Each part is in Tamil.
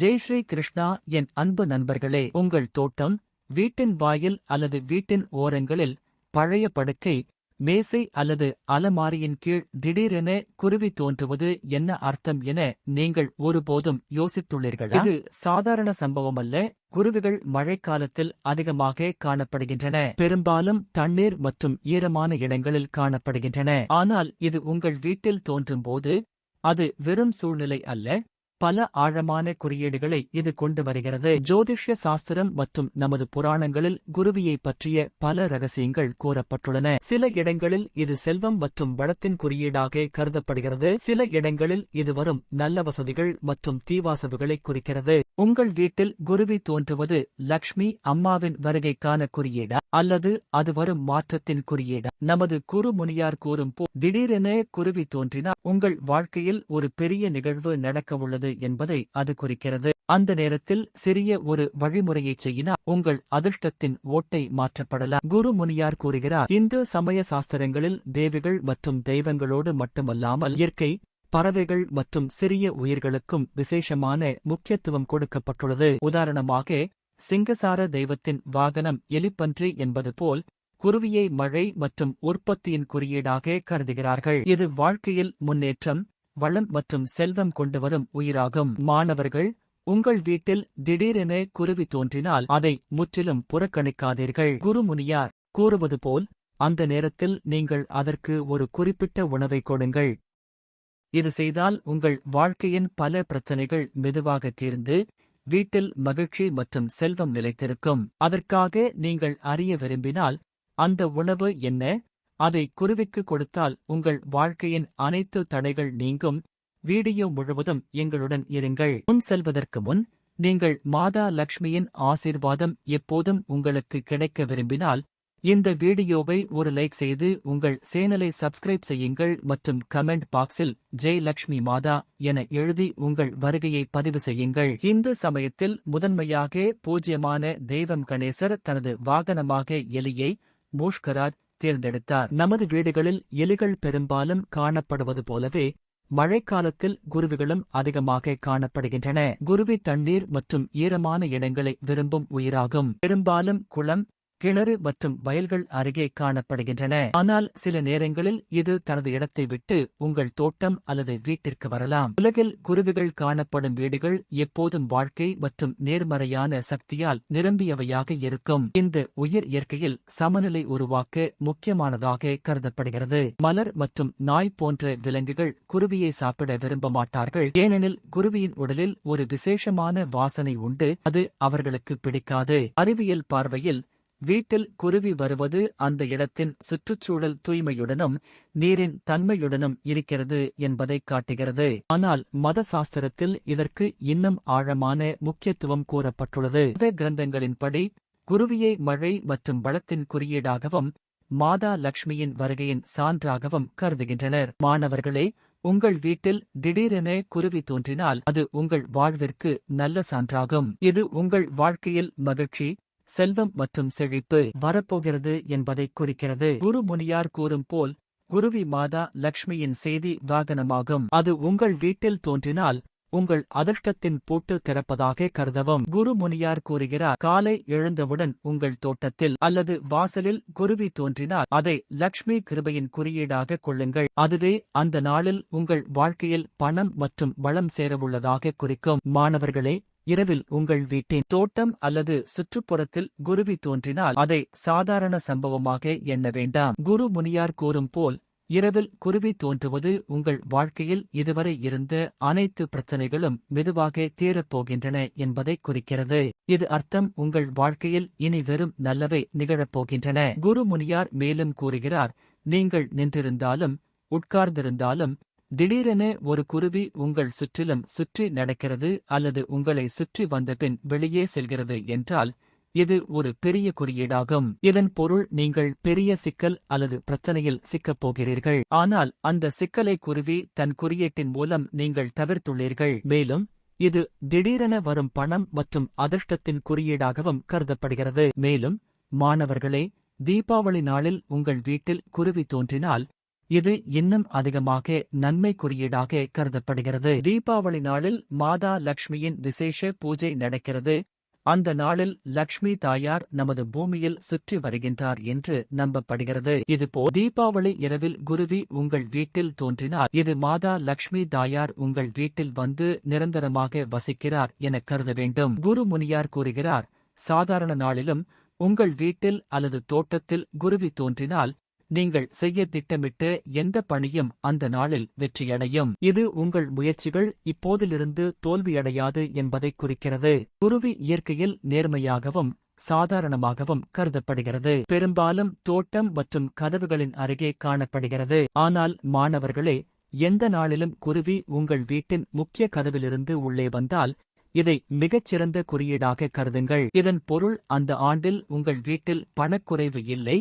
ஜெய் ஸ்ரீ கிருஷ்ணா என் அன்பு நண்பர்களே உங்கள் தோட்டம் வீட்டின் வாயில் அல்லது வீட்டின் ஓரங்களில் பழைய படுக்கை மேசை அல்லது அலமாரியின் கீழ் திடீரென குருவி தோன்றுவது என்ன அர்த்தம் என நீங்கள் ஒருபோதும் யோசித்துள்ளீர்களா? இது சாதாரண சம்பவம் அல்ல. குருவிகள் மழைக்காலத்தில் அதிகமாக காணப்படுகின்றன. பெரும்பாலும் தண்ணீர் மற்றும் ஈரமான இடங்களில் காணப்படுகின்றன. ஆனால் இது உங்கள் வீட்டில் தோன்றும் போது அது வெறும் சூழ்நிலை அல்ல. பல ஆழமான குறியீடுகளை இது கொண்டு வருகிறது. ஜோதிஷ்ய சாஸ்திரம் மற்றும் நமது புராணங்களில் குருவியை பற்றிய பல ரகசியங்கள் கூறப்பட்டுள்ளன. சில இடங்களில் இது செல்வம் மற்றும் வளத்தின் குறியீடாக கருதப்படுகிறது. சில இடங்களில் இது வரும் நல்ல வசதிகள் மற்றும் தீவாசவுகளை குறிக்கிறது. உங்கள் வீட்டில் குருவி தோன்றுவது லக்ஷ்மி அம்மாவின் வருகைக்கான குறியீடா? அல்லது அது வரும் மாற்றத்தின் குறியீடா நமது குருமுனியார் கூறும் போ திடீரென குருவி தோன்றினால் உங்கள் வாழ்க்கையில் ஒரு பெரிய நிகழ்வு நடக்கவுள்ளது என்பதை அது குறிக்கிறது. அந்த நேரத்தில் சிறிய ஒரு வழிமுறையைச் செய்யினால் உங்கள் அதிர்ஷ்டத்தின் ஓட்டை மாற்றப்படலாம். குரு முனியார் கூறுகிறார் இந்து சமய சாஸ்திரங்களில் தேவிகள் மற்றும் தெய்வங்களோடு மட்டுமல்லாமல் இயற்கை பறவைகள் மற்றும் சிறிய உயிர்களுக்கும் விசேஷமான முக்கியத்துவம் கொடுக்கப்பட்டுள்ளது. உதாரணமாக சிங்கசார தெய்வத்தின் வாகனம் எலிப்பன்றி என்பது போல் குருவியை மழை மற்றும் உற்பத்தியின் குறியீடாக கருதுகிறார்கள். இது வாழ்க்கையில் முன்னேற்றம் வளம் மற்றும் செல்வம் கொண்டுவரும் உயிராகும். மாணவர்கள் உங்கள் வீட்டில் திடீரென குருவி தோன்றினால் அதை முற்றிலும் புறக்கணிக்காதீர்கள். குருமுனியார் கூறுவது போல் அந்த நேரத்தில் நீங்கள் அதற்கு ஒரு குறிப்பிட்ட உணவை கொடுங்கள். இது செய்தால் உங்கள் வாழ்க்கையின் பல பிரச்சனைகள் மெதுவாக தீர்ந்து வீட்டில் மகிழ்ச்சி மற்றும் செல்வம் நிலைத்திருக்கும். அதற்காக நீங்கள் அறிய விரும்பினால் அந்த உணவு என்ன? அதை குருவிக்கு கொடுத்தால் உங்கள் வாழ்க்கையின் அனைத்து தடைகள் நீங்கும். வீடியோ முழுவதும் எங்களுடன் இருங்கள். முன் செல்வதற்கு முன் நீங்கள் மாதா லக்ஷ்மியின் ஆசீர்வாதம் எப்போதும் உங்களுக்கு கிடைக்க விரும்பினால் இந்த வீடியோவை ஒரு லைக் செய்து உங்கள் சேனலை சப்ஸ்கிரைப் செய்யுங்கள் மற்றும் கமெண்ட் பாக்ஸில் ஜெய் லக்ஷ்மி மாதா என எழுதி உங்கள் வருகையை பதிவு செய்யுங்கள். இந்து சமயத்தில் முதன்மையாக பூஜ்யமான தெய்வம் கணேசர் தனது வாகனமாக எலியை மூஷ்கராஜ் தேர்ந்தெடுத்தார். நமது வீடுகளில் எலிகள் பெரும்பாலும் காணப்படுவது போலவே மழைக்காலத்தில் குருவிகளும் அதிகமாக காணப்படுகின்றன. குருவி தண்ணீர் மற்றும் ஈரமான இடங்களை விரும்பும் உயிராகும். பெரும்பாலும் குளம் கிணறு மற்றும் வயல்கள் அருகே காணப்படுகின்றன. ஆனால் சில நேரங்களில் இது தனது இடத்தை விட்டு உங்கள் தோட்டம் அல்லது வீட்டிற்கு வரலாம். உலகில் குருவிகள் காணப்படும் வீடுகள் எப்போதும் வாழ்க்கை மற்றும் நேர்மறையான சக்தியால் நிரம்பியவையாக இருக்கும். இந்த உயிர் இயற்கையில் சமநிலை உருவாக்க முக்கியமானதாக கருதப்படுகிறது. மலர் மற்றும் நாய் போன்ற விலங்குகள் குருவியை சாப்பிட விரும்ப மாட்டார்கள். ஏனெனில் குருவியின் உடலில் ஒரு விசேஷமான வாசனை உண்டு. அது அவர்களுக்கு பிடிக்காது. அறிவியல் பார்வையில் வீட்டில் குருவி வருவது அந்த இடத்தின் சுற்றுச்சூழல் தூய்மையுடனும் நீரின் தன்மையுடனும் இருக்கிறது என்பதை காட்டுகிறது. ஆனால் மத சாஸ்திரத்தில் இதற்கு இன்னும் ஆழமான முக்கியத்துவம் கூறப்பட்டுள்ளது. மத கிரந்தங்களின்படி குருவியை மழை மற்றும் வளத்தின் குறியீடாகவும் மாதா லக்ஷ்மியின் வருகையின் சான்றாகவும் கருதுகின்றனர். மாணவர்களே உங்கள் வீட்டில் திடீரென குருவி தோன்றினால் அது உங்கள் வாழ்விற்கு நல்ல சான்றாகும். இது உங்கள் வாழ்க்கையில் மகிழ்ச்சி செல்வம் மற்றும் செழிப்பு வரப்போகிறது என்பதை குறிக்கிறது. குரு முனியார் கூறும் போல் குருவி மாதா லக்ஷ்மியின் செய்தி வாகனமாகும். அது உங்கள் வீட்டில் தோன்றினால் உங்கள் அதிர்ஷ்டத்தின் பூட்டு திறப்பதாக கருதவும். குரு முனியார் கூறுகிறார் காலை எழுந்தவுடன் உங்கள் தோட்டத்தில் அல்லது வாசலில் குருவி தோன்றினால் அதை லக்ஷ்மி கிருபையின் குறியீடாக கொள்ளுங்கள். அதுவே அந்த நாளில் உங்கள் வாழ்க்கையில் பணம் மற்றும் வளம் சேரவுள்ளதாக குறிக்கும். மாணவர்களே இரவில் உங்கள் வீட்டின் தோட்டம் அல்லது சுற்றுப்புறத்தில் குருவி தோன்றினால் அதை சாதாரண சம்பவமாக எண்ண வேண்டாம். குரு முனியார் கூறும் போல் இரவில் குருவி தோன்றுவது உங்கள் வாழ்க்கையில் இதுவரை இருந்த அனைத்து பிரச்சனைகளும் மெதுவாக தீரப்போகின்றன என்பதை குறிக்கிறது. இது அர்த்தம் உங்கள் வாழ்க்கையில் இனி வெறும் நல்லவை நிகழப்போகின்றன குரு முனியார் மேலும் கூறுகிறார் நீங்கள் நின்றிருந்தாலும் உட்கார்ந்திருந்தாலும் திடீரென ஒரு குருவி உங்கள் சுற்றிலும் சுற்றி நடக்கிறது அல்லது உங்களை சுற்றி வந்தபின் வெளியே செல்கிறது என்றால் இது ஒரு பெரிய குறியீடாகும். இதன் பொருள் நீங்கள் பெரிய சிக்கல் அல்லது பிரச்சனையில் சிக்கப் போகிறீர்கள். ஆனால் அந்த சிக்கலை குருவி தன் குறியீட்டின் மூலம் நீங்கள் தவிர்த்துள்ளீர்கள். மேலும் இது திடீரென வரும் பணம் மற்றும் அதிர்ஷ்டத்தின் குறியீடாகவும் கருதப்படுகிறது. மேலும் மாணவர்களே தீபாவளி நாளில் உங்கள் வீட்டில் குருவி தோன்றினால் இது இன்னும் அதிகமாக நன்மை குறியீடாக கருதப்படுகிறது. தீபாவளி நாளில் மாதா லக்ஷ்மியின் விசேஷ பூஜை நடக்கிறது. அந்த நாளில் லக்ஷ்மி தாயார் நமது பூமியில் சுற்றி வருகின்றார் என்று நம்பப்படுகிறது. இதுபோல் தீபாவளி இரவில் குருவி உங்கள் வீட்டில் தோன்றினால் இது மாதா லக்ஷ்மி தாயார் உங்கள் வீட்டில் வந்து நிரந்தரமாக வசிக்கிறார் என கருத வேண்டும். குரு முனியார் கூறுகிறார் சாதாரண நாளிலும் உங்கள் வீட்டில் அல்லது தோட்டத்தில் குருவி தோன்றினால் நீங்கள் செய்ய திட்டமிட்ட எந்த பணியும் அந்த நாளில் வெற்றியடையும். இது உங்கள் முயற்சிகள் இப்போதிலிருந்து தோல்வியடையாது என்பதை குறிக்கிறது. குருவி இயற்கையில் நேர்மையாகவும் சாதாரணமாகவும் கருதப்படுகிறது. பெரும்பாலும் தோட்டம் மற்றும் கதவுகளின் அருகே காணப்படுகிறது. ஆனால் மாணவர்களே எந்த நாளிலும் குருவி உங்கள் வீட்டின் முக்கிய கதவிலிருந்து உள்ளே வந்தால் இதை மிகச்சிறந்த குறியீடாக கருதுங்கள். இதன் பொருள் அந்த ஆண்டில் உங்கள் வீட்டில் பணக்குறைவு இல்லை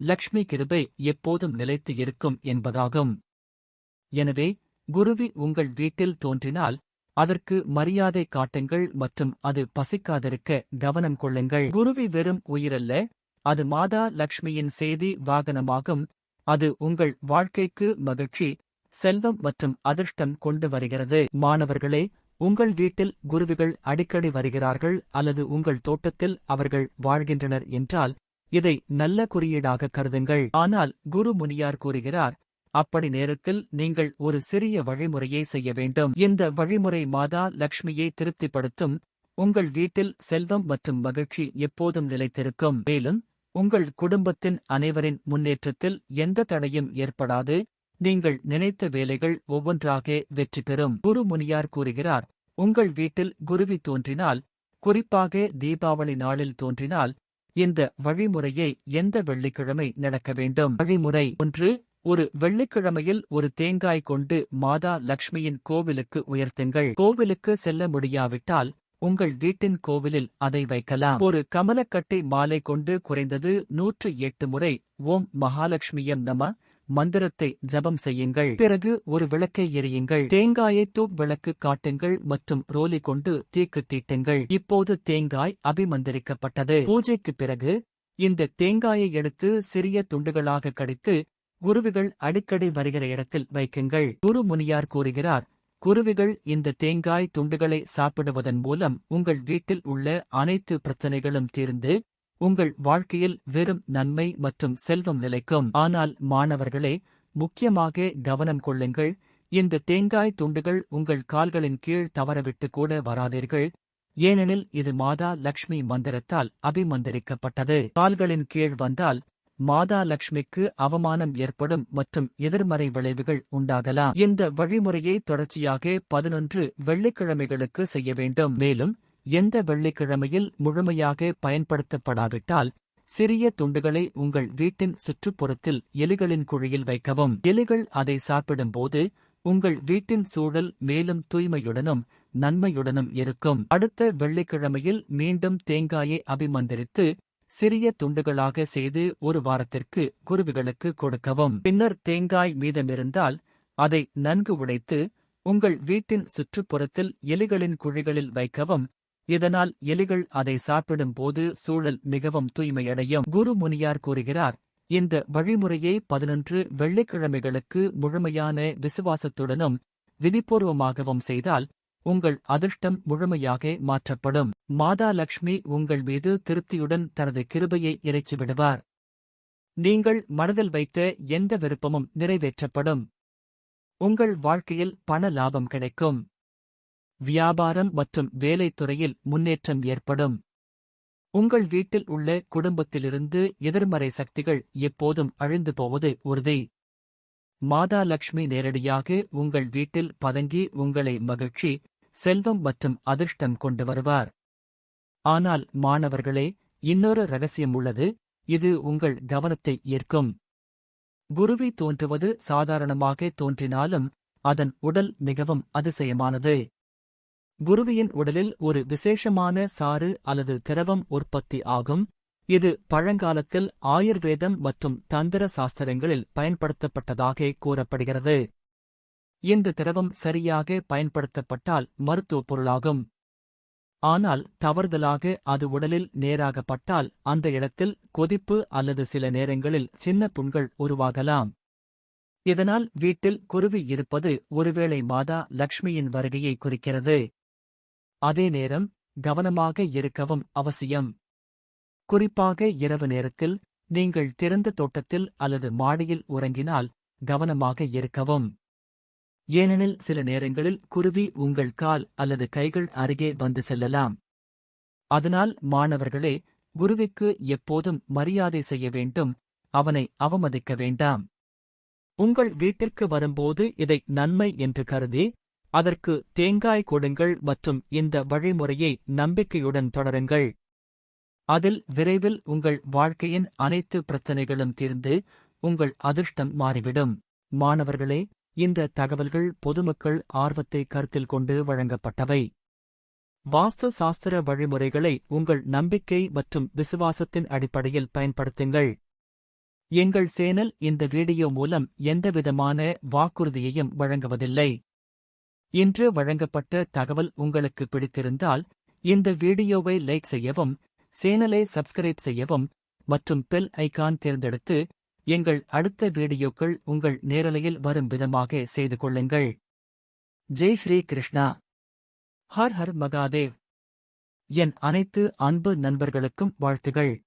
லக்ஷ்மி கிருபை எப்போதும் நிலைத்து இருக்கும் என்பதாகும். எனவே குருவி உங்கள் வீட்டில் தோன்றினால் அதற்கு மரியாதை காட்டுங்கள் மற்றும் அது பசிக்காதிருக்க கவனம் கொள்ளுங்கள். குருவி வெறும் உயிரல்ல அது மாதா லக்ஷ்மியின் செய்தி வாகனமாகும். அது உங்கள் வாழ்க்கைக்கு மகிழ்ச்சி செல்வம் மற்றும் அதிர்ஷ்டம் கொண்டு வருகிறது. மாணவர்களே உங்கள் வீட்டில் குருவிகள் அடிக்கடி வருகிறார்கள் அல்லது உங்கள் தோட்டத்தில் அவர்கள் வாழ்கின்றனர் என்றால் இதை நல்ல குறியீடாக கருதுங்கள். ஆனால் குரு முனியார் கூறுகிறார் அப்படி நேரத்தில் நீங்கள் ஒரு சிறிய வழிமுறையை செய்ய வேண்டும். இந்த வழிமுறை மாதா லக்ஷ்மியை திருப்திப்படுத்தும். உங்கள் வீட்டில் செல்வம் மற்றும் மகிழ்ச்சி எப்போதும் நிலைத்திருக்கும். மேலும் உங்கள் குடும்பத்தின் அனைவரின் முன்னேற்றத்தில் எந்த தடையும் ஏற்படாது. நீங்கள் நினைத்த வேலைகள் ஒவ்வொன்றாக வெற்றி பெறும். குரு முனியார் கூறுகிறார் உங்கள் வீட்டில் குருவி தோன்றினால் குறிப்பாக தீபாவளி நாளில் தோன்றினால் இந்த வழிமுறையை எந்த வெள்ளிக்கிழமை நடக்க வேண்டும்? வழிமுறை ஒன்று ஒரு வெள்ளிக்கிழமையில் ஒரு தேங்காய் கொண்டு மாதா லக்ஷ்மியின் கோவிலுக்கு உயர்த்துங்கள். கோவிலுக்கு செல்ல முடியாவிட்டால் உங்கள் வீட்டின் கோவிலில் அதை வைக்கலாம். ஒரு கமலக்கட்டை மாலை கொண்டு குறைந்தது நூற்று எட்டு முறை ஓம் மகாலட்சுமியம் நம மந்திரத்தை ஜபம் செய்யுங்கள். பிறகு ஒரு விளக்கை எரியுங்கள் தேங்காயை தூப் விளக்கு காட்டுங்கள் மற்றும் ரோலி கொண்டு தீக்கு தீட்டுங்கள். இப்போது தேங்காய் அபிமந்திரிக்கப்பட்டது. பூஜைக்கு பிறகு இந்த தேங்காயை எடுத்து சிறிய துண்டுகளாக கடித்து குருவிகள் அடிக்கடி வருகிற இடத்தில் வைக்குங்கள். குரு முனியார் கூறுகிறார் குருவிகள் இந்த தேங்காய் துண்டுகளை சாப்பிடுவதன் மூலம் உங்கள் வீட்டில் உள்ள அனைத்து பிரச்சனைகளும் தீர்ந்து உங்கள் வாழ்க்கையில் வெறும் நன்மை மற்றும் செல்வம் நிலைக்கும். ஆனால் மாணவர்களே முக்கியமாக கவனம் கொள்ளுங்கள். இந்த தேங்காய் துண்டுகள் உங்கள் கால்களின் கீழ் தவறவிட்டு கூட வராதீர்கள். ஏனெனில் இது மாதா லக்ஷ்மி மந்திரத்தால் அபிமந்திரிக்கப்பட்டது. கால்களின் கீழ் வந்தால் மாதா லக்ஷ்மிக்கு அவமானம் ஏற்படும் மற்றும் எதிர்மறை விளைவுகள் உண்டாகலாம். இந்த வழிமுறையை தொடர்ச்சியாக பதினொன்று வெள்ளிக்கிழமைகளுக்கு செய்ய வேண்டும். மேலும் எந்த வெள்ளிக்கிழமையில் முழுமையாக பயன்படுத்தப்படாவிட்டால் சிறிய துண்டுகளை உங்கள் வீட்டின் சுற்றுப்புறத்தில் எலிகளின் குழியில் வைக்கவும். எலிகள் அதை சாப்பிடும்போது உங்கள் வீட்டின் சூழல் மேலும் தூய்மையுடனும் நன்மையுடனும் இருக்கும். அடுத்த வெள்ளிக்கிழமையில் மீண்டும் தேங்காயை அபிமந்திரித்து சிறிய துண்டுகளாக செய்து ஒரு வாரத்திற்கு குருவிகளுக்கு கொடுக்கவும். பின்னர் தேங்காய் மீதமிருந்தால் அதை நன்கு உடைத்து உங்கள் வீட்டின் சுற்றுப்புறத்தில் எலிகளின் குழிகளில் வைக்கவும். இதனால் எலிகள் அதை சாப்பிடும் போது சூழல் மிகவும் தூய்மையடையும். குரு முனியார் கூறுகிறார் இந்த வழிமுறையை பதினொன்று வெள்ளிக்கிழமைகளுக்கு முழுமையான விசுவாசத்துடனும் விதிப்பூர்வமாகவும் செய்தால் உங்கள் அதிர்ஷ்டம் முழுமையாக மாற்றப்படும். மாதா லக்ஷ்மி உங்கள் மீது திருப்தியுடன் தனது கிருபையை இறைச்சிவிடுவார். நீங்கள் மனதில் வைத்த எந்த விருப்பமும் நிறைவேற்றப்படும். உங்கள் வாழ்க்கையில் பண லாபம் கிடைக்கும். வியாபாரம் மற்றும் வேலைத் துறையில் முன்னேற்றம் ஏற்படும். உங்கள் வீட்டில் உள்ள குடும்பத்திலிருந்து எதிர்மறை சக்திகள் எப்போதும் அழிந்து போவது உறுதி. மாதா லக்ஷ்மி நேரடியாக உங்கள் வீட்டில் பதங்கி உங்களை மகிழ்ச்சி செல்வம் மற்றும் அதிர்ஷ்டம் கொண்டு வருவார். ஆனால் மாணவர்களே இன்னொரு ரகசியம் உள்ளது இது உங்கள் கவனத்தை ஈர்க்கும். குருவி தோன்றுவது சாதாரணமாக தோன்றினாலும் அதன் உடல் மிகவும் அதிசயமானது. குருவியின் உடலில் ஒரு விசேஷமான சாறு அல்லது திரவம் உற்பத்தி ஆகும். இது பழங்காலத்தில் ஆயுர்வேதம் மற்றும் தந்திர சாஸ்திரங்களில் பயன்படுத்தப்பட்டதாக கூறப்படுகிறது. இந்த திரவம் சரியாக பயன்படுத்தப்பட்டால் மருத்துவப் பொருளாகும். ஆனால் தவறுதலாக அது உடலில் நேராகப்பட்டால் அந்த இடத்தில் கொதிப்பு அல்லது சில நேரங்களில் சின்ன புண்கள் உருவாகலாம். இதனால் வீட்டில் குருவி இருப்பது ஒருவேளை மாதா லக்ஷ்மியின் வருகையை குறிக்கிறது. அதே நேரம் கவனமாக இருக்கவும் அவசியம். குறிப்பாக இரவு நேரத்தில் நீங்கள் திறந்த தோட்டத்தில் அல்லது மாடியில் உறங்கினால் கவனமாக இருக்கவும். ஏனெனில் சில நேரங்களில் குருவி உங்கள் கால் அல்லது கைகள் அருகே வந்து செல்லலாம். அதனால் மாணவர்களே குருவிக்கு எப்போதும் மரியாதை செய்ய வேண்டும் அவனை அவமதிக்க வேண்டாம். உங்கள் வீட்டிற்கு வரும்போது இதை நன்மை என்று கருதி அதற்கு தேங்காய் கொடுங்கள் மற்றும் இந்த வழிமுறையை நம்பிக்கையுடன் தொடருங்கள். அதில் விரைவில் உங்கள் வாழ்க்கையின் அனைத்து பிரச்சனைகளும் தீர்ந்து உங்கள் அதிர்ஷ்டம் மாறிவிடும். மாணவர்களே இந்த தகவல்கள் பொதுமக்கள் ஆர்வத்தை கருத்தில் கொண்டு வழங்கப்பட்டவை. வாஸ்து சாஸ்திர வழிமுறைகளை உங்கள் நம்பிக்கை மற்றும் விசுவாசத்தின் அடிப்படையில் பயன்படுத்துங்கள். எங்கள் சேனல் இந்த வீடியோ மூலம் எந்தவிதமான வாக்குறுதியையும் வழங்குவதில்லை. இன்று வழங்கப்பட்ட தகவல் உங்களுக்கு பிடித்திருந்தால் இந்த வீடியோவை லைக் செய்யவும் சேனலை சப்ஸ்கிரைப் செய்யவும் மற்றும் பெல் ஐகான் தேர்ந்தெடுத்து எங்கள் அடுத்த வீடியோக்கள் உங்கள் நேரலையில் வரும் விதமாக செய்து கொள்ளுங்கள். ஜெய் ஸ்ரீ கிருஷ்ணா. ஹர் ஹர் மகாதேவ். என் அனைத்து அன்பு நண்பர்களுக்கும் வாழ்த்துகள்.